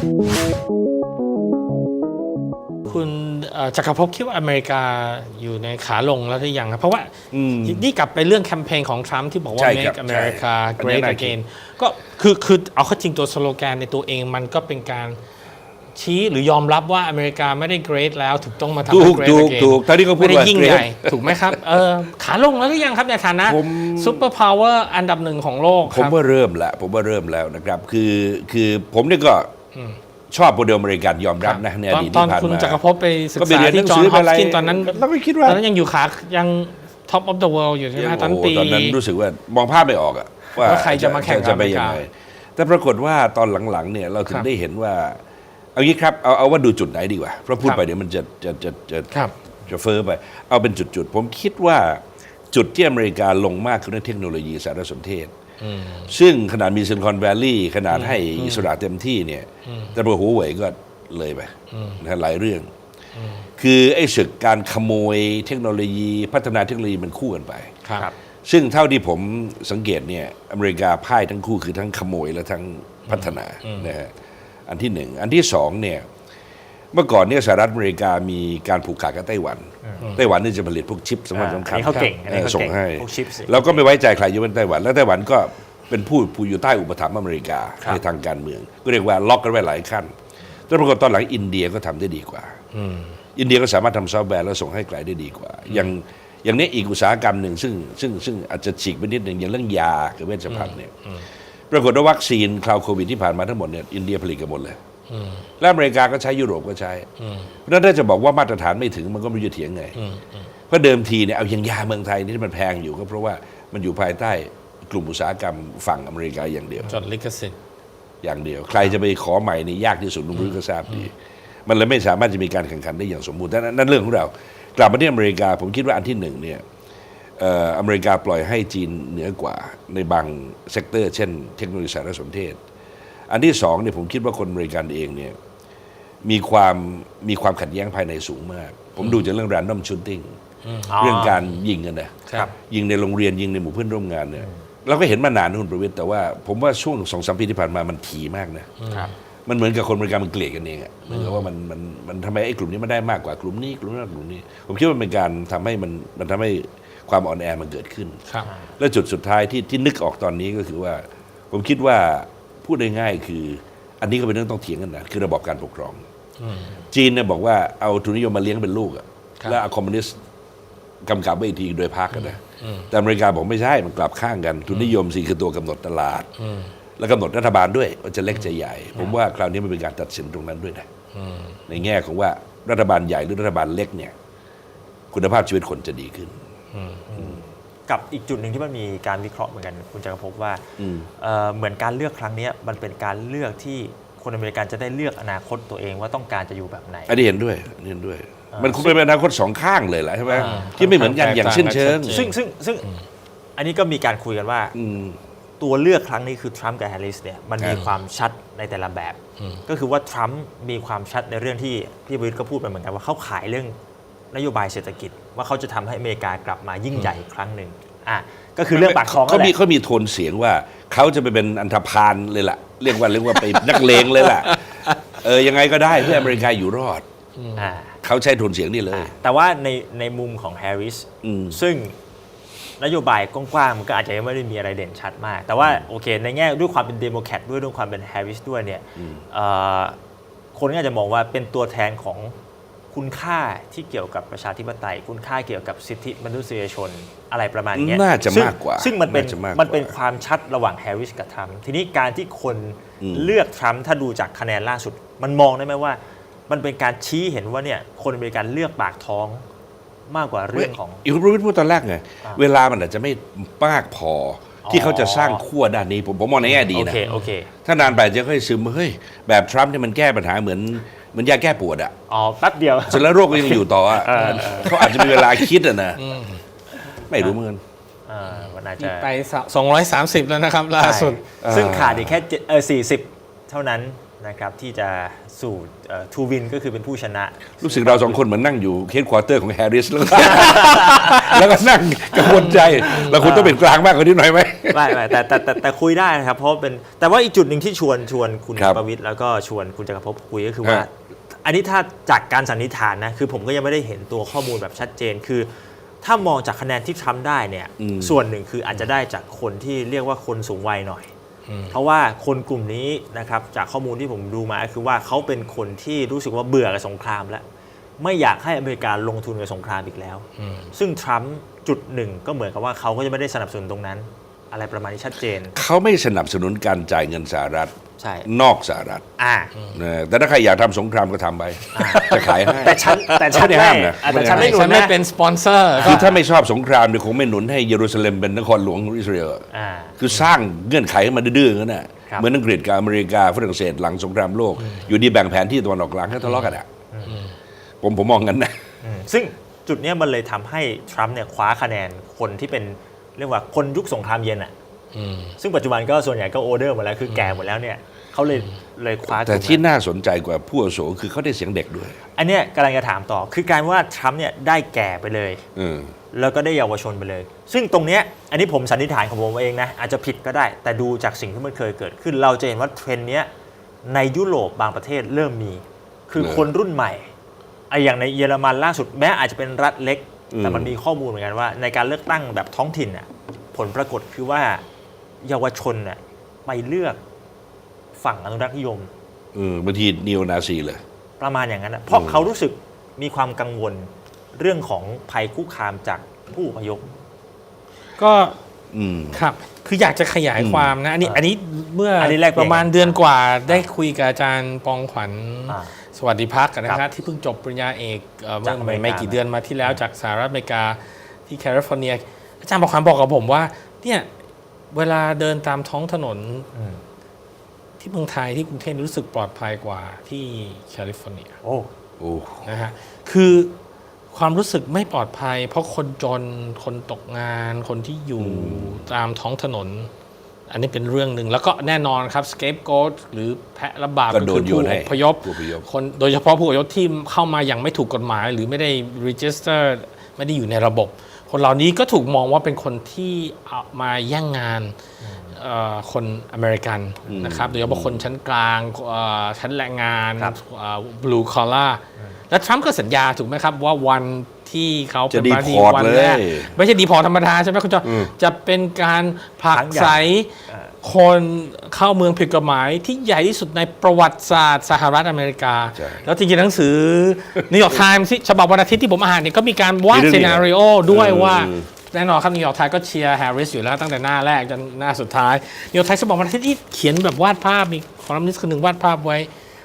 คุณเอ่อจักรภพคิดว่าอเมริกาอยู่ในขาลงแล้วหรือยังครับเพราะว่าอืมนี่กลับไปเรื่องแคมเปญของทรัมป์ที่บอกว่าใช่ครับ Make America ใช่ Great อันนี้น่าคิด Again ก็คือคือเอาเข้าจริงตัวสโลแกนในตัวเองมันก็เป็นการชี้หรือยอมรับว่าอเมริกาไม่ได้ great แล้วถูกต้องมาทำถูให้ก great ถูก again ถูกตอนนี้เขาพูดไม่ได้ว่ายิ่ง great ใหญ่ถูกไหมครับเออขาลงแล้วหรือยังครับในฐานะผมซูเปอร์พาวเวอร์อันดับหนึ่งของโลกผคมรับว่าเริ่มแล้วผมว่าเริ่มแล้วนะครับ คือคือผมเนี่ยก็ ชอบโมเดลอเมริกันยอมรับนะในอดีตตอนที่ผ่านคุณมาจักรภพไปศึกก็ไปษาเรียนหที่นังจอสืห์อนฮอปไปอะไรกินตอนนั้นเราก็คิดว่าตอนนั้นยังอยู่ขายัง top of the world อยู่ใช่ไหมตอนโอ้โหปีตอนนั้นรู้สึกว่ามองภาพไม่ออกอะว่าว่าใครจะมาแข่งกับจะไปอเมริยักางไงแต่ปรากฏว่าตอนหลังๆเนี่ยเราถึคงรับได้เห็นว่า เอางี้ครับเอาเอาว่าดูจุดไหนดีกว่าเพราะพูดครับไปเดี๋ยวมันจะจะจะจะครับจะเฟอ้อไป เอาเป็นจุดๆผมคิดว่าจุดที่อเมริกาลงมากคือเรื่องเทคโนโลยีสารสนเทศ ซึ่งขนาดมีซิลิคอนแวลลีย์ขนาดให้อิสระเต็มที่เนี่ยแต่พอหัวเว่ยก็เลยไปนะหลายเรื่อง คือไอ้ศึกการขโมยเทคโนโลยีพัฒนาเทคโนโลยีมันคู่กันไปครับ ซึ่งเท่าที่ผมสังเกตเนี่ยอเมริกาพ่ายทั้งคู่คือทั้งขโมยและทั้งพัฒนานะฮะอันที่หนึ่งอันที่สองเนี่ย เมื่อก่อนเนี่ยสหรัฐอเมริกามีการผูกขาดกับไต้หวัน ไต้หวันนี่จะผลิตพวกชิปสำคัญอ่าสำคัญอันนี้เขาเก่งอันนี้เขาส่งเก่งให้พวก chips เราก็ไม่ไว้ใจใครยกเว้นไต้หวัน แล้วไต้หวันก็เป็นผู้ผู้อยู่ใต้อุปถัมภ์อเมริกาครับในทางการเมือง ก็เรียกว่าล็อกกันไว้หลายขั้นแต่ปรากฏตอนหลังอินเดียก็ทำได้ดีกว่าอินเดียก็สามารถทำซอฟต์แวร์แล้วส่งให้ไกลได้ดีกว่า อย่างอย่างนี้อีกอุตสาหกรรมหนึ่งซึ่งซึ่งซึ่งอาจจะฉีกไปนิดหนึ่งอย่างเรื่องยากับเวชภัณฑ์เนี่ยปรากฏว่าวัคซีนคราวโควิดที่ผ่านมาทั้งหมดเนี่ยอินเดียผลิตกันหมดเลย และอเมริกาก็ใช้ยุโรปก็ใช้เพราะฉะนั้นถ้าจะบอกว่ามาตรฐานไม่ถึงมันก็ไม่รู้จะเถียงไงเพราะเดิมทีเนี่ยเอาอย่างยาเมืองไทยนี่ที่มันแพงอยู่ก็เพราะว่ามันอยู่ภายใต้กลุ่มอุตสาหกรรมฝั่งอเมริกาอย่างเดียวจดลิขสิทธิ์อย่างเดียว ใครจะไปขอใหม่นี่ยากที่สุดลุงรู้ก็ทราบดี มันเลยไม่สามารถจะมีการแข่งขันได้อย่างสมบูรณ์แต่นั่นนั่นเรื่องของเรา กลับมาที่อเมริกาผมคิดว่าอันที่หนึ่งเนี่ยเอ่ออเมริกาปล่อยให้จีนเหนือกว่าในบางเซกเตอร์ เช่น เทคโนโลยีสารสนเทศ อันที่สองเนี่ยผมคิดว่าคนอเมริกันเองเนี่ยมีความมีความขัดแย้งภายในสูงมาก ผมดูจากเรื่อง random shooting เรื่องการยิงกันนะครับ ยิงในโรงเรียนยิงในหมู่เพื่อนร่วมงานเนี่ยเราก็เห็นมานานนะคุณประวิทย์แต่ว่าผมว่าช่วงสองสามปีที่ผ่านมามันถี่มากนะครับมันเหมือนกับคนบริการมันเกลียดกันเองอะเหมือนกับว่ามันมันมันทำไมไอ้กลุ่มนี้มันได้มากกว่ากลุ่มนี้กลุ่มนั้นกลุ่มนี้ ผมคิดว่ามันเป็นการทำให้มันมันทำให้ความอ่อนแอมันเกิดขึ้นครับและจุดสุดท้ายที่ที่นึกออกตอนนี้ก็คือว่า ผมคิดว่า พูดได้ง่ายคือ อันนี้ก็เป็นเรื่องต้องเถียงกันนะคือระบบการปกครอง จีนเนี่ยบอกว่าเอาทุนนิยมมาเลี้ยงเป็นลูกอะครับแล้วเอาคอมมิวนิสต์กำกับไว้อีกทีโดยพรรคกันนะแต่อเมริกาบอกไม่ใช่มันกลับข้างกัน ทุนนิยมสิคือตัวกำหนดตลาด และกำหนดรัฐบาลด้วยว่าจะเล็กจะใหญ่ ผมว่าคราวนี้มันเป็นการตัดสินตรงนั้นด้วยนะในแง่ของว่ารัฐบาลใหญ่หรือรัฐบาลเล็กเนี่ย คุณภาพชีวิตคนจะดีขึ้น กับอีกจุดหนึ่งที่มันมีการวิเคราะห์เหมือนกัน คุณจะพบว่าอืมเอ่อเหมือนการเลือกครั้งเนี้ยมันเป็นการเลือกที่คนอเมริกันจะได้เลือกอนาคตตัวเองว่าต้องการจะอยู่แบบไหน อันนี้เห็นด้วยอันนี้เห็นด้วย มันคงเป็นอนาคตสองข้างเลยแหละใช่ไหมที่ไม่เหมือนกันอย่างสิ้นเชิงจริงซึ่งซึ่งซึ่งอันนี้ก็มีการคุยกันว่า อืม ตัวเลือกครั้งนี้คือทรัมป์กับแฮร์ริสเนี่ยมันมีครับความชัดในแต่ละแบบ ก็คือว่าทรัมป์มีความชัดในเรื่องที่พี่ประวิทย์ก็พูดไปเหมือนกันว่าเขาขายเรื่องนโยบายเศรษฐกิจ ว่าเขาจะทำให้อเมริกากลับมายิ่งใหญ่อีกครั้งหนึ่งอะก็คือเรื่องปากท้องเขานั่นแหมีละเขามีโทนเสียงว่าเขาจะไปเป็นอันธพาลเลยล่ะ เรียกว่าเรียกว่าไปนักเลงเลยล่ะเออยังไงก็ได้เพื่ออเมริกาอยู่รอดอ่าเขาใช้โทนเสียงนี่เลย แต่ว่าในในมุมของแฮร์ริสอืมซึ่งนโยบายกว้างๆมันก็อาจจะยังไม่ได้มีอะไรเด่นชัดมาก แต่ว่าโอเค ในแง่ด้วยความเป็นเดโมแครตด้วยด้วยความเป็นแฮร์ริสด้วยเนี่ยเอ่อคนก็อาจจะมองว่าเป็นตัวแทนของ คุณค่าที่เกี่ยวกับประชาธิปไตย คุณค่าเกี่ยวกับสิทธิมนุษยชนอะไรประมาณเนี้ยน่าจะซึ่งมากกว่า ซึ่งมันเป็นน่าจะมากกว่ามันเป็นความชัดระหว่างแฮร์ริสกับทรัมป์ทีนี้การที่คนเลือกทรัมป์ถ้าดูจากคะแนนล่าสุด มันมองได้ไหมว่า มันเป็นการชี้เห็นว่าเนี่ยคนอเมริกันเลือกปากท้องมากกว่าเรื่องของอีกคุณประวิทย์พูดตอนแรกไงอ่าเวลามันอาจจะไม่มากพอที่เขาจะสร้างขั้วด้านนี้ผมผมมองในแง่ดีโอนะเคโอเคถ้านานไปจะค่อยซึมเฮ้ยแบบทรัมป์เนี่ยมันแก้ปัญหาเหมือน เหมือนยาแก้ปวดอะอ๋อแป๊บเดียว เสร็จแล้วโรคก็ยังอยู่ต่ออะเออเออ เขาอาจจะมีเวลาคิดอะนะไม่รู้เหมือนกัน อ่ามันอาจจะ ไป230 แล้วนะครับ ล่าสุด ใช่ซึ่งขาดอีกแค่เจ็ดเออสี่สิบเท่านั้นนะครับที่จะสู่ทูวินก็คือเป็นผู้ชนะ รู้สึกเราสองคนเหมือนนั่งอยู่เคสควอเตอร์ของแฮร์ริสแล้วก็ แล้วก็นั่งกังวลใจแล้วคุณต้องเป็นกลางมากกว่านี้หน่อยไหม ไม่ไม่แต่แต่แต่แต่คุยได้นะครับเพราะเป็นแต่ว่าอีกจุดหนึ่งที่ชวนชวนคุณครับประวิทย์แล้วก็ชวนคุณจักรภพคุยก็คือว่า ฮะ อันนี้ถ้าจากการสันนิษฐานนะคือผมก็ยังไม่ได้เห็นตัวข้อมูลแบบชัดเจน คือ ถ้ามองจากคะแนนที่ทรัมป์ได้เนี่ยอืม ส่วนหนึ่งคืออาจจะได้จากคนที่เรียกว่าคนสูงวัยหน่อย เพราะว่าคนกลุ่มนี้นะครับจากข้อมูลที่ผมดูมาคือว่าเขาเป็นคนที่รู้สึกว่าเบื่อกับสงครามแล้ว ไม่อยากให้อเมริกาลงทุนกับสงครามอีกแล้ว ซึ่งทรัมป์จุดหนึ่งก็เหมือนกับว่าเขาก็จะไม่ได้สนับสนุนตรงนั้น อะไรประมาณนี้ชัดเจน เขาไม่สนับสนุนการจ่ายเงินสหรัฐใช่ นอกสหรัฐอ่า นะแต่ถ้าใครอยากทำสงครามก็ทำไปจะขายให้ แต่ฉันแต่ฉันไม่ได้ไม่ห้ามนะ อะแต่ฉันไม่หนุฉันนไม่นะเป็นสปอนเซอร์คือถ้าไม่ชอบสงครามเนี่ยคงไม่หนุนให้เยรูซาเล็มเป็นนครหลวงของอิสราเอลอ่า คือสร้างเงื่อนไขให้มันดื้อๆกันน่ะครับ เหมือนอังกฤษกับอเมริกาฝรั่งเศสหลังสงครามโลก อยู่ดีแบ่งแผนที่ตะวันออกกลางให้ทะเลาะกันอะผมผมมองกันนะ อืมซึ่งจุดเนี้ยมันเลยทำให้ทรัมป์เนี่ยคว้าคะแนนคนที่เป็น เรียกว่าคนยุคสงครามเย็นอะอืมซึ่งปัจจุบันก็ส่วนใหญ่ก็โอเดอร์หมดแล้วคือแก่หมดแล้วเนี่ยเขาเลยเลยคว้ากแต่ลุ่มที่นั้นน่าสนใจกว่าผู้อาวุโสคือเขาได้เสียงเด็กด้วย อันเนี้ยกำลังจะถามต่อ คือการว่าทรัมป์เนี่ยได้แก่ไปเลยเออแล้วก็ได้เยาวชนไปเลย ซึ่งตรงเนี้ยอันนี้ผมสันนิษฐานของผมเองนะ อาจจะผิดก็ได้ แต่ดูจากสิ่งที่มันเคยเกิดขึ้น เราจะเห็นว่าเทรนด์เนี้ยในยุโรปบางประเทศเริ่มมี คือเหรอคนรุ่นใหม่ไอ้อย่างในเยอรมันล่าสุดแม้อาจจะเป็นรัฐเล็ก แต่อืมมันมีข้อมูลเหมือนกันว่า ในการเลือกตั้งแบบท้องถิ่นน่ะผลปรากฏคือว่าเยาวชนน่ะไปเลือกฝั่งอนุรักษ์นิยมเออบางทีนีโอนาซีเลย ประมาณอย่างนั้นนะเพราะอืมเขารู้สึกมีความกังวลเรื่องของภัยคุกคามจากผู้อพยพก็อืมครับ คืออยากจะขยายอืมความนะ อันนี้อ่าอันนี้เมื่ออนนี้แลกเปลี่ปยนระมาณเดือนกว่าได้คุยกับอาจารย์ปองขวัญอ่า สวัสดิพักษ์นะคครัรับบที่เพิ่งจบปริญญาเอกเอ่อจากเมื่ออเมริกาไม่กี่เดือนมาที่แล้วจากสหรัฐอเมริกาที่แคลิฟอร์เนีย อาจารย์ปองขวัญบอกกับผมว่า เนี่ยเวลาเดินตามท้องถนนอืมที่เมืองไทยที่กรุงเทพรู้สึกปลอดภัยกว่าที่แคลิฟอร์เนียโอ้โอ้นะฮะคือความรู้สึกไม่ปลอดภัย เพราะคนจนคนตกงานคนที่อยู่ตามท้องถนน อันนี้เป็นเรื่องหนึ่งแล้วก็แน่นอนครับ scapegoat หรือแพะรับบาปก็โดนคือโยผู้นให้อพยพผู้อพยพ คนโดยเฉพาะผู้อพยพที่เข้ามาอย่างไม่ถูกกฎหมาย หรือไม่ได้ register ไม่ได้อยู่ในระบบ คนเหล่านี้ก็ถูกมองว่าเป็นคนที่เอามาแย่งงานเอ่อคนอเมริกันนะครับโดยเฉพาะคนชั้นกลางเอ่อชั้นแรงงานครับบลูคอล่าและทรัมป์ก็สัญญาถูกไหมครับว่าวันที่เขาเป็นจะประธานาธิบ deport ดีวันแรกเลยไม่ใช่ดีพอร์ตธรรมดาใช่ไหมคุณจออืมจะเป็นการผลักครั้งใหญ่ไสอ่า คนเข้าเมืองผิดกฎหมายที่ใหญ่ที่สุดในประวัติศาสตร์สหรัฐอเมริกา ใช่ แล้วจริงๆหนังสือนิวยอร์กไทม์ที่ฉบับวันอาทิตย์ที่ผมอ่านเนี่ยก็มีการวาดมีเรื่องซีนี้นารีโอด้วยเออว่าเออแน่นอนครับนิวยอร์กไทม์ก็เชียร์แฮร์ริสอยู่แล้วตั้งแต่หน้าแรกจนหน้าสุดท้ายนิวยอร์กไทม์ฉบับวันอาทิตย์ที่เขียนแบบวาดภาพมีคอลัมนิสต์คนหนึ่งวาดภาพไว้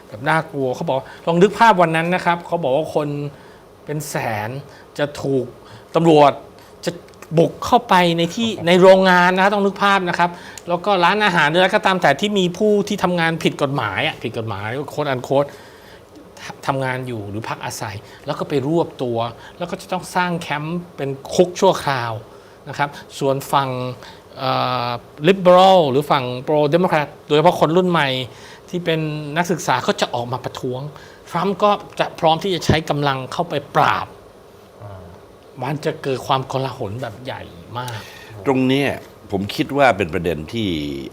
แบบน่ากลัวเขาบอกลองนึกภาพวันนั้นนะครับเขาบอกว่าคนเป็นแสนจะถูกตำรวจจะ บุกเข้าไปในที่ในโรงงานนะครับต้องนึกภาพนะครับ แล้วก็ร้านอาหารหรืออะไรก็ตามแต่ที่มีผู้ที่ทำงานผิดกฎหมายอะผิดกฎหมายโค้ดอันโค้ดทำงานอยู่หรือพักอาศัย แล้วก็ไปรวบตัว แล้วก็จะต้องสร้างแคมป์เป็นคุกชั่วคราวนะครับ ส่วนฝั่งลิเบอรัลหรือฝั่งโปรเดโมแครตโดยเฉพาะคนรุ่นใหม่ที่เป็นนักศึกษาก็จะออกมาประท้วง ทรัมป์ก็จะพร้อมที่จะใช้กำลังเข้าไปปราบ มันจะเกิดความกลาหลแบบใหญ่มาก ตรงเนี้ยผมคิดว่าเป็นประเด็นที่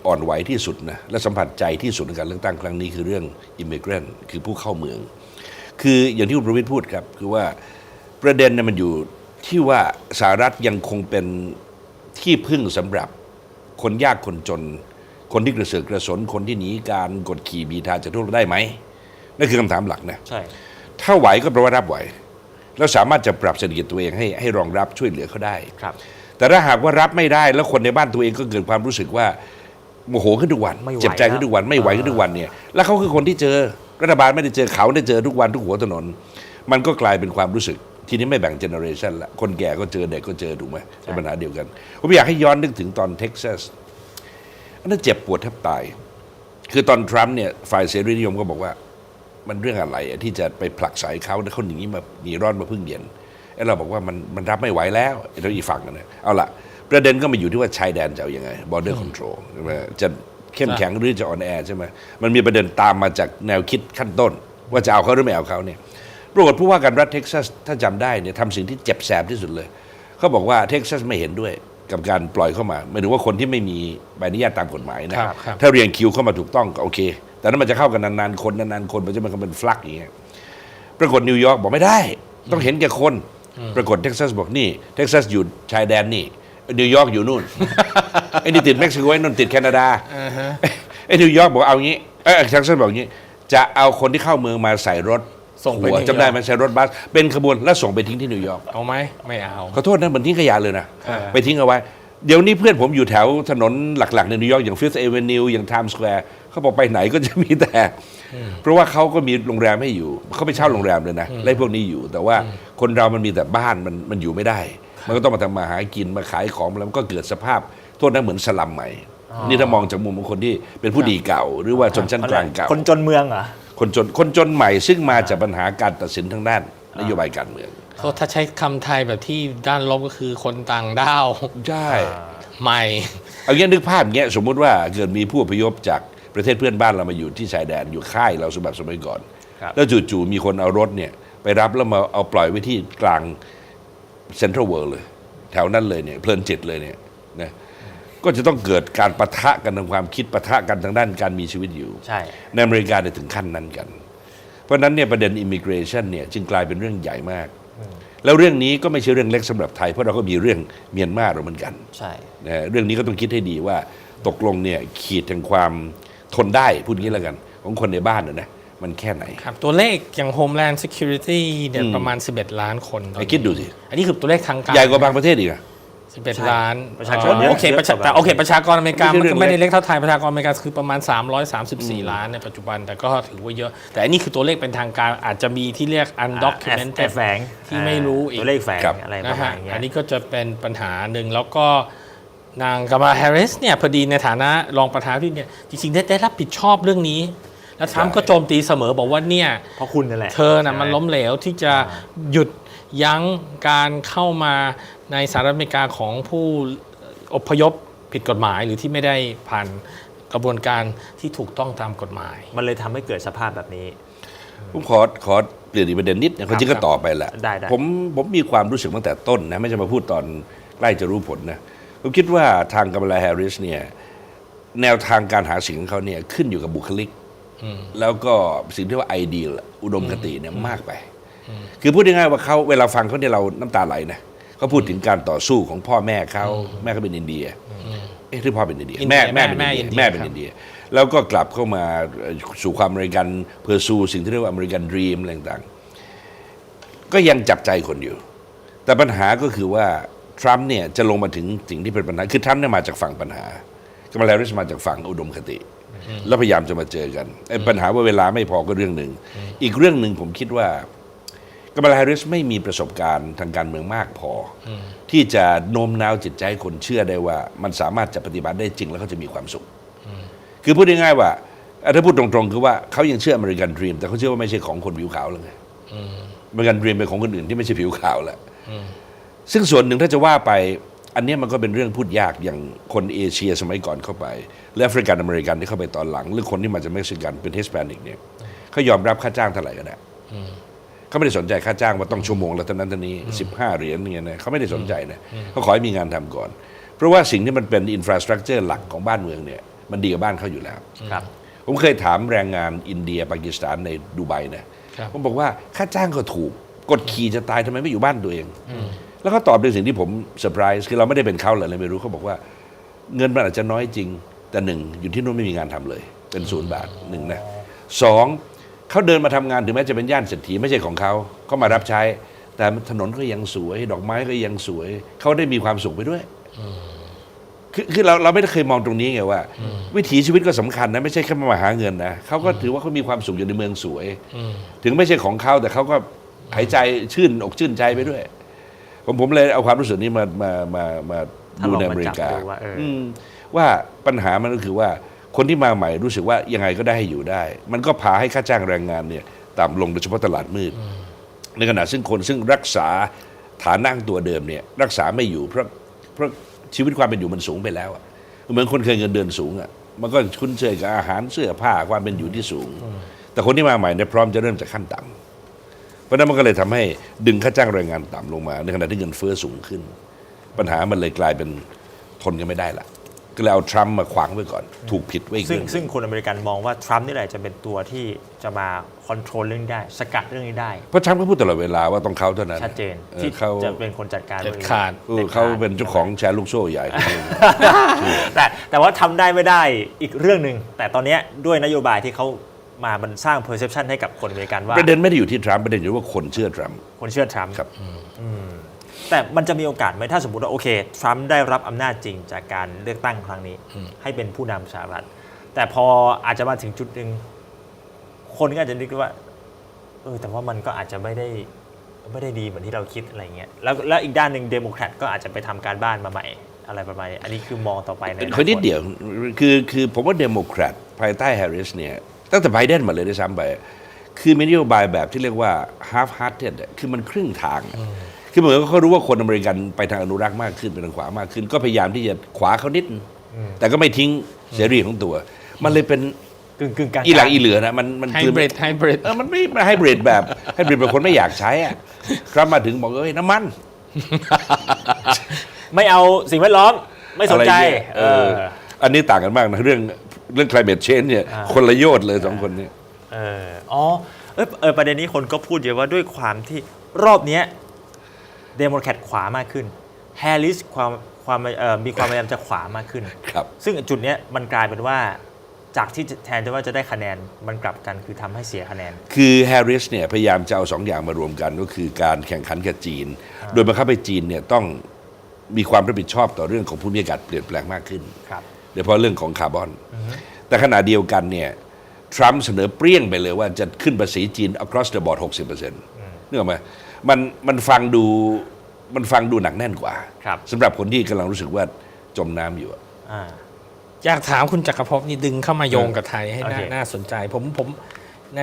อ่อนไหวที่สุดนะและสัมผัสใจที่สุดในการเลือกตั้งครั้งนี้คือเรื่องอิมเมกรนคือผู้เข้าเมือง คืออย่างที่คุณประวิทย์พูดครับ คือว่าประเด็นเนี่ยมันอยู่ที่ว่าสหรัฐยังคงเป็นที่พึ่งสำหรับคนยากคนจน คนที่กระเสือกกระสนคนที่หนีการกดขี่บีทาจากทั่วโลกได้ไหมนั่นคือคำถามหลักนะใช่ถ้าไหวก็แปลว่ารับไหว แล้วสามารถจะปรับเศรษฐกิจตัวเองให้ให้รองรับช่วยเหลือเขาได้ครับ แต่ถ้าหากว่ารับไม่ได้แล้วคนในบ้านตัวเองก็เกิดความรู้สึกว่าโมโหขึ้นทุกวัน ไม่ไหวเจ็บใจขึ้นทุกวันไม่ไหวขึ้นทุกวันเนี่ยแล้วเขาคือคนที่เจอรัฐบาลไม่ได้เจอเขาได้เจอทุกวันทุกหัวถนน มันก็กลายเป็นความรู้สึก ทีนี้ไม่แบ่งเจเนอเรชันละคนแก่ก็เจอเด็กก็เจอถูกไหมเป็นปัญหาเดียวกันผมอยากให้ย้อนนึกถึงตอนเท็กซัสอันนั้นเจ็บปวดแทบตาย คือตอนทรัมป์เนี่ยฝ่ายเสรีนิยมก็บอกว่า มันเรื่องอะไรอะที่จะไปผลักสายเขาแล้วเขาหนีมาหนีร้อนมาพึ่งเย็นไอ้เราบอกว่ามันมันรับไม่ไหวแล้วไอ้เราอีกฝั่งกันนะเอาละประเด็นก็มาอยู่ที่ว่าชายแดนจะเอาอยัางไง border control ใช่ไหมจะเข้มแข็งหรือจะอ่อนแอใช่ไหมมันมีประเด็นตามมาจากแนวคิดขั้นต้น ว่าจะเอาเขาหรือไม่เอาเขาเนี่ยปรากฏผู้ว่าการรัฐเท็กซัสถ้าจำได้เนี่ยทำสิ่งที่เจ็บแสบที่สุดเลยเขาบอกว่าเท็กซัสไม่เห็นด้วยกับการปล่อยเข้ามาหมายถึงว่าคนที่ไม่มีใบอนุญาตตามกฎหมายนะครับครับถ้าเรียงคิวเข้ามาถูกต้องก็โอเค แต่นั้นมันจะเข้ากันนานๆคนนานๆคนมันจะมันก็เป็นฟลักอย่างเงี้ยปรากฏนิวยอร์กบอกไม่ได้ ต้องเห็นแก่คน ปรากฏเท็กซัสบอกนี่เท็กซัสอยู่ชายแดนนี่นิวยอร์กอยู่นู่นไอ้นี่ติดเม็กซิโกไอ้นู่นติดแคนาดาอ่าฮะไอ้นิวยอร์กบอกเอางี้เออเท็กซัสบอกงี้ จะเอาคนที่เข้าเมืองมาใส่รถส่งไปหัวนิวยอร์กจำได้ไหมใส่รถบัสเป็นขบวนแล้วส่งไปทิ้งที่นิวยอร์กเอาไหมไม่เอาขอโทษนะเหมือนทิ้งขยะเลยนะเออไปทิ้งเอาไว้เดี๋ยวนี้เพื่อนผมอยู่แถวถนนหลักๆในนิวยอร์กอย่าง Fifth Avenue อย่าง Times Square เขาบอกไปไหนก็จะมีแต่ เพราะว่าเขาก็มีโรงแรมให้อยู่เขาไปเช่าโรงแรมเลยนะไล่พวกนี้อยู่ แต่ว่าคนเรามันมีแต่บ้านมันมันอยู่ไม่ได้ มันก็ต้องมาทำมาหากินมาขายของแล้วมันก็เกิดสภาพโทษนะเหมือนสลัมใหม่ นี่ถ้ามองจากมุมของคนที่เป็นผู้ดีเก่า หรือว่าชนชั้นกลางเก่า คนจนเมืองเหรอคนจนคนจนใหม่ซึ่งมาจากปัญหาการตัดสินทางด้านนโยบายการเมืองโทษถ้าใช้คำไทยแบบที่ด้านลบก็คือคนต่างด้าวใช่ใหม่ เอางี้นึกภาพอย่างเงี้ยสมมุติว่าเกิดมีผู้อพยพจาก ประเทศเพื่อนบ้านเรามาอยู่ที่ชายแดนอยู่ค่ายเราสมบัติสมัยก่อนครับแล้วจู่ๆมีคนเอารถเนี่ยไปรับแล้วมาเอาปล่อยไว้ที่กลางเซ็นทรัลเวิลด์เลย แถวนั้นเลยเนี่ยเพลินจิตเลยเนี่ยนะก็จะต้องเกิดการประทะกันทางความคิดประทะกันทางด้านการมีชีวิตอยู่ใช่ในอเมริกาเนี่ยถึงขั้นนั้นกัน เพราะฉะนั้นเนี่ยประเด็นอิมิเกรชันเนี่ยจึงกลายเป็นเรื่องใหญ่มาก แล้วเรื่องนี้ก็ไม่ใช่เรื่องเล็กสำหรับไทย เพราะเราก็มีเรื่องเมียนมาเราเหมือนกันใช่นะฮะเรื่องนี้ก็ต้องคิดให้ดีว่าตกลงเนี่ยขีดแห่งความ ทนได้พูดงี้แล้วกัน ของคนในบ้านนะนะมันแค่ไหน ครับ ตัวเลขอย่าง Homeland Security เนี่ยอืมประมาณ 11 ล้านคนตอนไอ้นี้คิดดูสิ อันนี้คือตัวเลขทางการใหญ่กว่าบางประเทศอีกอะ 11 ล้านประชากรอ๋อเยอะโอเคประชาเยอะกว่า แต่โอเคประชากรอเมริกาไม่มันใช่เรื่องก็ไม่ได้เล็กเล็กเท่าไทยประชากรอเมริกาคือประมาณ 334 ล้านในปัจจุบันแต่ก็ถือว่าเยอะ แต่อันนี้คือตัวเลขเป็นทางการอาจจะมีที่เรียกแอ undocumented บแฝงที่ไม่รู้อีก ตัวเลขแฝงครับ อะไรปนะระมาฮะณอย่างเงี้ยอันนี้ก็จะเป็นปัญหาหนึ่งแล้วก็ นางกามาแฮร์ริสเนี่ยพอดีในฐานะรองประธานาธิบดีเนี่ยจริงๆได้ได้รับผิดชอบเรื่องนี้ แล้วทรัมป์ก็โจมตีเสมอบอกว่าเนี่ย เพราะคุณนั่นแหละเธอน่ะมันล้มเหลวที่จะหยุดยั้งการเข้ามาในสหรัฐอเมริกาของผู้อพยพผิดกฎหมายหรือที่ไม่ได้ผ่านกระบวนการที่ถูกต้องตามกฎหมาย มันเลยทำให้เกิดสภาพแบบนี้ ผมขอขอเปลี่ยนอีกประเด็นนิดนะความจริงก็ต่อไปแหละได้ได้ ผมผมมีความรู้สึกตั้งแต่ต้นนะ ไม่ใช่มาพูดตอนใกล้จะรู้ผลนะ ผมคิดว่าทางกัมลาแฮร์ริสเนี่ยแนวทางการหาเสียงของเขาเนี่ยขึ้นอยู่กับบุคลิก แล้วก็สิ่งที่ว่าไอเดียอุดมคติเนี่ยมากไป คือพูดง่ายๆว่าเขาเวลาฟังเขาเนี่ยเราน้ำตาไหลนะเขาพูดถึงการต่อสู้ของพ่อแม่เขาแม่เขาเป็นอินเดียเอ๊ะที่พ่อเป็นอินเดียอินเดียแม่แม่เป็นแม่อินเดียแม่แม่อิเป็นนเดียอินเดียแล้วก็กลับเข้ามาเอ่อสู่ความอเมริกันเพอร์ซูสิ่งที่เรียกว่าอเมริกันดรีมอะไรต่างๆก็ยังจับใจคนอยู่ แต่ปัญหาก็คือว่า ทรัมป์เนี่ยจะลงมาถึงสิ่งที่เป็นปัญหา คือทรัมป์เนี่ยมาจากฝั่งปัญหากามาแลริสมาจากฝั่งอุดมคติ แล้วพยายามจะมาเจอกันไอ้ปัญหาว่าเวลาไม่พอก็เรื่องหนึ่ง อีกเรื่องหนึ่งผมคิดว่ากามาลาแฮร์ริสไม่มีประสบการณ์ทางการเมืองมากพออที่จะโน้มน้าวจิตใจให้คนเชื่อได้ว่า มันสามารถจะปฏิบัติได้จริงแล้วเขาจะมีความสุข คือพูดง่ายๆว่าอะถ้าพูดตรงๆ คือว่าเขายังเชื่ออเมริกันดรีมแต่เขาเชื่อว่าไม่ใช่ของคนผิวขาวแล้วไงอเมริกันดรีมเป็นของคนอื่นที่ไม่ใช่ผิวขาวแหละ ซึ่งส่วนหนึ่งถ้าจะว่าไป อันเนี้ยมันก็เป็นเรื่องพูดยากอย่างคนเอเชียสมัยก่อนเข้าไป และแอฟริกันอเมริกันที่เข้าไปตอนหลัง หรือคนที่มาจากเม็กซิกันเป็นฮิสแปนิกเนี่ยเขายอมรับค่าจ้างเท่าไหร่ก็ได้เขาไม่ได้สนใจค่าจ้างว่าต้องชั่วโมงละเท่านั้นเท่านี้สิบห้าเหรียญเนี่ยนะเขาไม่ได้สนใจนะเขาขอให้มีงานทำก่อน เพราะว่าสิ่งที่มันเป็นอินฟราสตรักเจอร์หลักของบ้านเมืองเนี่ยมันดีกับบ้านเขาอยู่แล้วครับผมเคยถามแรงงานอินเดียปากีสถานในดูไบนะครับผมบอกว่าค่าจ้างก็ถูก กดขี่จะตายทำไมไม่อยู่บ้านตัวเอง แล้วเขาตอบในสิ่งที่ผมเซอร์ไพรส์คือเราไม่ได้เป็นเขาเลยเลยไม่รู้เขาบอกว่า เงินมันอาจจะน้อยจริง แต่หนึ่งอยู่ที่นู่นไม่มีงานทำเลย เป็นศูนย์บาทหนึ่งนะสองเขาเดินมาทำงานถึงแม้จะเป็นย่านเศรษฐีไม่ใช่ของเขาเขามารับใช้ แต่ถนนก็ยังสวย ดอกไม้ก็ยังสวย เขาได้มีความสุขไปด้วยคือคือเราเราไม่ได้เคยมองตรงนี้ไงว่า วิถีชีวิตก็สำคัญนะไม่ใช่แค่มาหาเงินนะเขาก็ถือว่าเขามีความสุขอยู่ในเมืองสวย ถึงไม่ใช่ของเขาแต่เขาก็หายใจชื่นอกชื่นใจไปด้วย ผมผมเลยเอาความรู้สึกนี้มามามามาถ้าดูลองในมาอเมริจับกาดูว่าเอออมว่าปัญหามันก็คือว่าคนที่มาใหม่รู้สึกว่ายังไงก็ได้ให้อยู่ได้ มันก็พาให้ค่าจ้างแรงงานเนี่ยต่ำลงโดยเฉพาะตลาดมืด ในขณะซึ่งคนซึ่งรักษาฐานะตัวเดิมเนี่ยรักษาไม่อยู่เพราะเพราะชีวิตความเป็นอยู่มันสูงไปแล้วอะเหมือนคนเคยเงินเดือนสูงอะมันก็คุ้นเคยกับอาหารเสื้อผ้าความเป็นอยู่ที่สูง แต่คนที่มาใหม่เนี่ยพร้อมจะเริ่มจากขั้นต่ำเพ ราะฉะนั้นมันก็เลยทำให้ดึงค่าจ้างแรงงานต่ำลงมา ในขณะที่เงินเฟ้อสูงขึ้น ปัญหามันเลยกลายเป็นทนกันไม่ได้ละก็เลยเอาทรัมป์มาขวางไว้ก่อนถูกผิดไว้อีกซึ่งเรื่องหนึ่ซึ่งคนอเมริกันมองว่าทรัมป์นี่แหละจะเป็นตัวที่จะมาคอนโทรลเรื่องนี้ได้ สกัดเรื่องนี้ได้เพราะทรัมป์ก็พูดตลอดเวลาว่าต้องเขาเท่านั้นชัดเจนออที่เขาจะเป็นคนจัดการเด็ดรื่องนี้ขาดเออเขาเป็นเจ้าของแชร์ลูกโซ่ใหญ่คนหนึ่งแต่แต่ว่าทำได้ไม่ได้อีกเรื่องหนึ่งแต่ตอนเนี้ยด้วยนโยบายที่เขา มามันสร้าง perception ให้กับคนอเมริกันว่า ประเด็นไม่ได้อยู่ที่ทรัมป์ประเด็นอยู่ว่าคนเชื่อทรัมป์คนเชื่อทรัมป์ครับแต่มันจะมีโอกาสไหมถ้าสมมติว่าโอเคทรัมป์ได้รับอำนาจจริงจากการเลือกตั้งครั้งนี้ ให้เป็นผู้นำสหรัฐแต่พออาจจะมาถึงจุดหนึ่งคนก็อาจจะนึกว่าเออแต่ว่ามันก็อาจจะไม่ได้ไม่ได้ดีเหมือนที่เราคิดอะไรเงี้ยแล้วแล้วอีกด้านหนึ่งเดโมแครตก็อาจจะไปทำการบ้านมาใหม่อะไรประมาณนี้อันนี้คือมองต่อไปในอนาคอยนิดตเดียวคือคือผมว่าเดโมแครตภายใต้แฮร์ริสเนี่ย ตั้งแต่ไบเดนมาเลยด้วยซ้ำไปคือมีนโยบายแบบที่เรียกว่า half hearted อะคือมันครึ่งทางอะคือเหมือนกับเขารู้ว่าคนอเมริกันไปทางอนุรักษ์มากขึ้นไปทางขวามากขึ้น ก็พยายามที่จะขวาเขานิด แต่ก็ไม่ทิ้งเสรีของตัว มันเลยเป็นกึ่งกึ่งกลางๆอีหลังอีเหลือนะมันมันไฮคือบริดไฮบริดเออมันไม่ไฮบริดแบบไฮบริดแบบคนไม่อยากใช้อะครับมาถึงบอกเอ้ยน้ำมัน ไม่เอาสิ่งแวดล้อมไม่สนใจอะไรเงี้ยเอเอออ อันนี้ต่างกันมากนะเรื่อง เรื่อง climate change เนี่ยอ่าคนละโยชน์เลยสองคนเนี้เอออ๋อเอยเออประเด็นนี้คนก็พูดเยอะว่าด้วยความที่รอบเนี้ยเดโมแครตขวามากขึ้นแฮร์ริสความความเอ่อมีความพยายามจะขวามากขึ้น ครับ ซึ่งจุดเนี้ยมันกลายเป็นว่าจากที่แทนที่ว่าจะได้คะแนนมันกลับกันคือทำให้เสียคะแนน คือแฮร์ริสเนี่ยพยายามจะเอาสองอย่างมารวมกันก็คือการแข่งขันกับจีน โดยบังคับให้จีนเนี่ยต้องมีความรับผิดชอบต่อเรื่องของภูมิอากาศเปลี่ยนแปลงมากขึ้น ครับ โดยเฉพาะเรื่องของคาร์บอน แต่ขณะเดียวกันเนี่ยทรัมป์เสนอเปรี้ยงไปเลยว่าจะขึ้นภาษีจีน across the board 60%นึกออกไหมมันมันฟังดูมันฟังดูหนักแน่นกว่าครับสำหรับคนที่กำลังรู้สึกว่าจมน้ำอยู่อะอ่าอยากถามคุณจักรภพนี่ดึงเข้ามาโยงกับไทยให้น่าโอเคน่าสนใจ ผมผมใน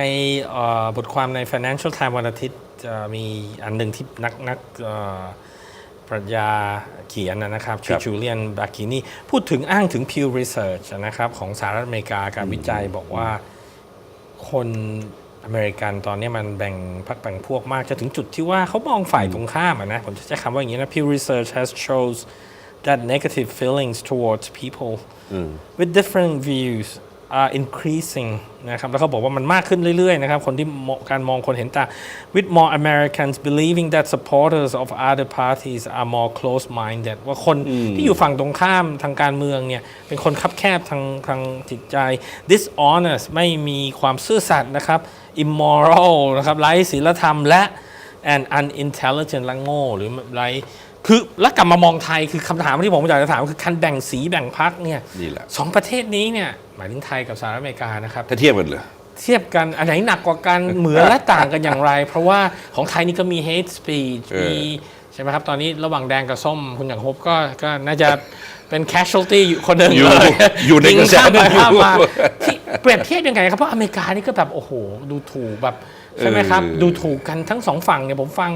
เอ่อบทความใน Financial Times วันอาทิตย์จะมีอันหนึ่งที่นักนักเอ่อ ปรัชญาเขียนนะนะครับชื่ครัอบจูเลียนบากินีพูดถึงอ้างถึง Pew Research นะครับของสหรัฐอเมริกาการวิจัยบอกว่าคนอเมริกันตอนนี้มันแบ่งพักแบ่งพวกมากจะถึงจุดที่ว่าเขามองฝ่ายตรงข้ามอะนะผมจะใช้คำว่าอย่างนี้นะ Pew Research has shows that negative feelings towards people with different views are increasing นะครับแล้วเขาบอกว่ามันมากขึ้นเรื่อยๆนะครับคนที่มองการมองคนเห็นต่าง with more Americans believing that supporters of other parties are more close-minded ว่าคนที่อยู่ฝั่งตรงข้ามทางการเมืองเนี่ยเป็นคนคับแคบทางทางจิตใจ dishonest ไม่มีความซื่อสัตย์นะครับ immoral นะครับไร้ศีลธรรมและ and unintelligent และโง่หรือไร คือแล้วกลับมามองไทยคือคำถามที่ผมอยากจะถามคือการแบ่งสีแบ่งพักเนี่ยนี่แหละ สองประเทศนี้เนี่ยหมายถึงไทยกับสหรัฐอเมริกานะครับ ถ้าเทียบกันเลย เทียบกันอันไหนหนักกว่ากัน เหมือนและต่างกันอย่างไร เพราะว่าของไทยนี่ก็มี hate speech เออ มีใช่ไหมครับ ตอนนี้ระหว่างแดงกับส้มคุณอย่างพบก็ก็น่าจะเป็น casualty อยู่คนหนึ่งอยู่เลยอยู่ในยิงกระแสข้ามไปนั้นอยู่ ข้ามมาที่เปรียบเทียบยังไงครับ เพราะอเมริกานี่ก็แบบโอ้โห ดูถูกแบบใช่ไหมครับเออดูถูกกันทั้งสองฝั่งเนี่ยผมฟัง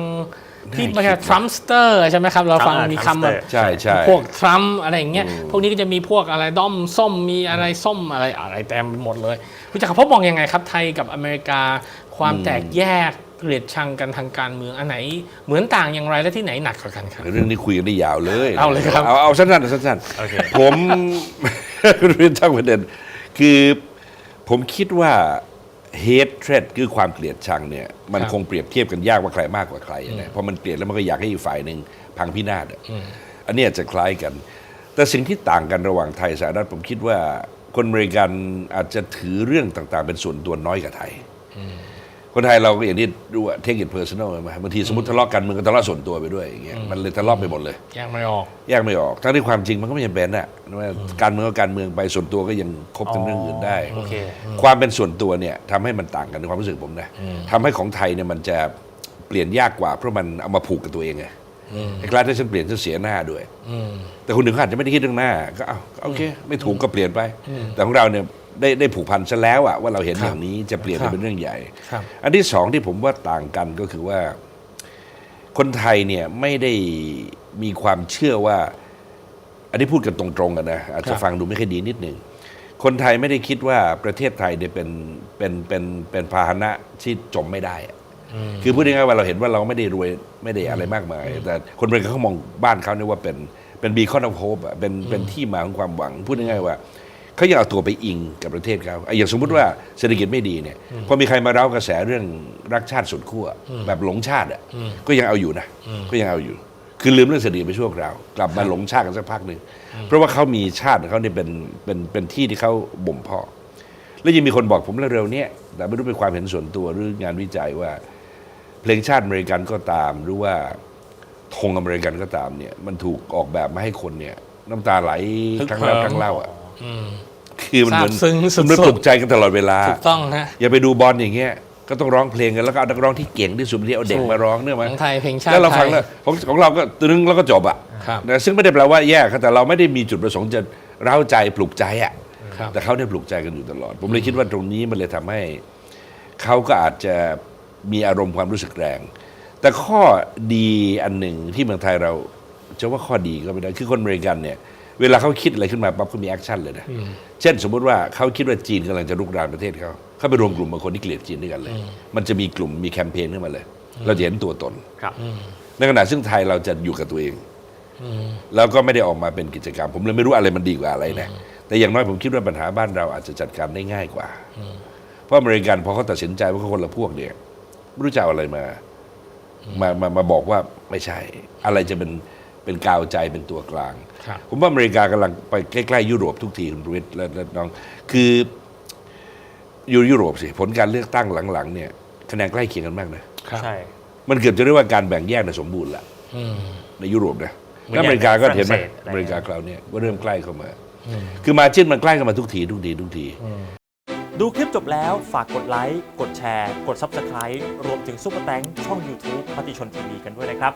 ที่น่าคิดมาจากทรัมป์สเตอร์ใช่ไหมครับ เราฟังอ่ามีคำแบบ Trumpster ใช่ใช่พวกทรัมป์อะไรอย่างเงี้ยพวกนี้ก็จะมีพวกอะไรด้อมส้มมีอะไรส้มอะไรอะไรเต็มไปหมดเลยคุณจักรพบมองยังไงครับ ไทยกับอเมริกาความแตกแยกเกลียดชังกันทางการเมืองอันไหน เหมือนต่างอย่างไรและที่ไหนหนักกว่ากันครับเรื่องนี้คุยกันได้ยาวเลยเอาเลยครับเอาเอาสั้นๆสั้นโอเคๆผมคุณเรียนทั้งประเด็นคือผมคิดว่า hatred คือความเกลียดชังเนี่ยมันครับคงเปรียบเทียบกันยากว่าใครมากกว่าใครนะเพราะมันเกลียดแล้วมันก็อยากให้อีกฝ่ายหนึ่งพังพินาศอะอันนี้อาจจะคล้ายกัน แต่สิ่งที่ต่างกันระหว่างไทยสหรัฐผมคิดว่าคนอเมริกันอาจจะถือเรื่องต่างๆ เป็นส่วนตัวน้อยกว่าไทย คนไทยเราก็อย่างที่ดูว่า take it personal ใช่ไหมบางทีสมมติทะเลาะกันมันก็ทะเลาะส่วนตัวไปด้วยอย่างเงี้ยมันเลยทะเลาะไปหมดเลย แยกไม่ออก แยกไม่ออก ทั้งที่ความจริงมันก็ไม่จำเป็นน่ะว่าการเมืองก็การเมืองไปส่วนตัวก็ยังคบกันเรื่องอื่นได้ โอเค ความเป็นส่วนตัวเนี่ยทำให้มันต่างกันในความรู้สึกผมนะทำให้ของไทยเนี่ยมันจะเปลี่ยนยากกว่าเพราะมันเอามาผูกกับตัวเองไงไอ้คลาสที่ฉันเปลี่ยนฉันเสียหน้าด้วยแต่คนหนึ่งเขาอาจจะไม่ได้คิดเรื่องหน้า ก็เอาโอเค ไม่ถูกก็เปลี่ยนไป แต่ของเราเนี่ย ได้ได้ผูกพันซะแล้วอะว่าเราเห็นครับอย่างนี้จะเปลี่ยนครัไปบเป็นเรื่องใหญ่ครับอันที่สองที่ผมว่าต่างกันก็คือว่า คนไทยเนี่ยไม่ได้มีความเชื่อว่า อันนี้พูดกันตรงๆกันนะอาจครัจะบฟังดูไม่ค่อยดีนิดหนึ่งคนไทยไม่ได้คิดว่าประเทศไทยเนี่ยเป็นเป็นเป็นเป็นพาหนะที่จมไม่ได้อะคือพูดง่ายๆว่าเราเห็นว่าเราไม่ได้รวยไม่ได้อะไรมากมาย แต่คนอเมริกันเขามองบ้านเขาเนี่ยว่าเป็นเป็นบีคอนอ f โฮปอะเป็นเป็นที่มาของความหวัง พูดง่ายๆว่า เขาอยากเอาตัวไปอิงกับประเทศเขาอะอย่างสมมุติว่าเศรษฐกิจไม่ดีเนี่ยพอมีใครมาเร้ากระแสเรื่องรักชาติสุดขั้วแบบหลงชาติอะก็ยังเอาอยู่นะก็ยังเอาอยู่ คือลืมเรื่องเศรษฐกิจไปชั่วคราวกลับมาหลงชาติกันสักพักหนึ่งเพราะว่าเขามีชาติของเขาเนี่ยเป็นเป็นเป็นที่ที่เขาบ่มเพาะแล้วยังมีคนบอกผมเร็วๆเนี้แต่ไม่รู้เป็นความเห็นส่วนตัวหรืองานวิจัยว่า เพลงชาติอเมริกันก็ตาม หรือว่าธงอเมริกันก็ตามเนี่ยมันถูกออกแบบมาให้คนเนี่ยน้ำตาไหลฮึกทั้งแล้วเหิมทั้งเล่าอะอืม คือมันเหมือนซาบซึ้งสุดๆ มันปลุกใจกันตลอดเวลา ถูกต้องฮะ อย่าไปดูบอลอย่างเงี้ยก็ต้องร้องเพลงกันแล้วก็เอานักร้องที่เก่งที่สุดที่เอาเด็กมาร้องเนี่ยขมั้องไทยเพลงชาติแล้วเราไทฟังยแล้วของของเราก็ตึงแล้วก็จบอะครับนะซึ่งไม่ได้แปลว่าแย่ครับแต่เราไม่ได้มีจุดประสงค์จะเร้าใจปลุกใจอะครับ แต่เขาได้ปลุกใจกันอยู่ตลอด ผมเลยคิดว่าตรงนี้มันเลยทำให้เขาก็อาจจะมีอารมณ์ความรู้สึกแรง แต่ข้อดีอันหนึ่งที่เมืองไทยเราจะว่าข้อดีก็ไม่ได้คือคนอเมริกันเนี่ย เวลาเขาคิดอะไรขึ้นมาปั๊บเขามีแอคชั่นเลยนะเช่น สมมุติว่าเขาคิดว่าจีนกำลังจะรุกรานประเทศเขาเขาไปรวมกลุ่มกับคนที่เกลียดจีนด้วยกันเลย มันจะมีกลุ่มมีแคมเปญขึ้นมาเลย เราจะเห็นตัวตนครับในขณะซึ่งไทยเราจะอยู่กับตัวเองแล้วก็ไม่ได้ออกมาเป็นกิจกรรม ผมเลยไม่รู้อะไรมันดีกว่าอะไรนะแต่อย่างน้อยผมคิดว่าปัญหาบ้านเราอาจจะจัดการได้ง่ายกว่าเพราะอเมริกันพอเขาตัดสินใจว่าเขาคนละพวกเนี่ยไม่รู้จะเอาอะไรมามามามาบอกว่าไม่ใช่ อะไรจะเป็น เป็นกาวใจเป็นตัวกลางครับผมว่าอเมริกากำลังไปใกล้ๆยุโรปทุกทีคุณประวิทย์และและน้อง คืออยู่ยุโรปสิผลการเลือกตั้งหลังๆเนี่ยคะแนนใกล้เคียงกันมากนะครับใช่มันเกือบจะเรียกว่าการแบ่งแยกในยสมบูรณ์ละอืมในยุโรปนะเหมือนแล้วอเมริกาก็เห็นไหมฝรั่งเศสอะไรอเมริกาคราวเนี้ยว่าเริ่มใกล้เข้ามา คือมาจิ้นมันใกล้เข้ามาทุกทีทุกทีทุกทีดูคลิปจบแล้วฝากกดไลค์ กดแชร์ กด Subscribe รวมถึงซุปเปอร์แตงช่อง YouTube มติชนทีวีกันด้วยนะครับ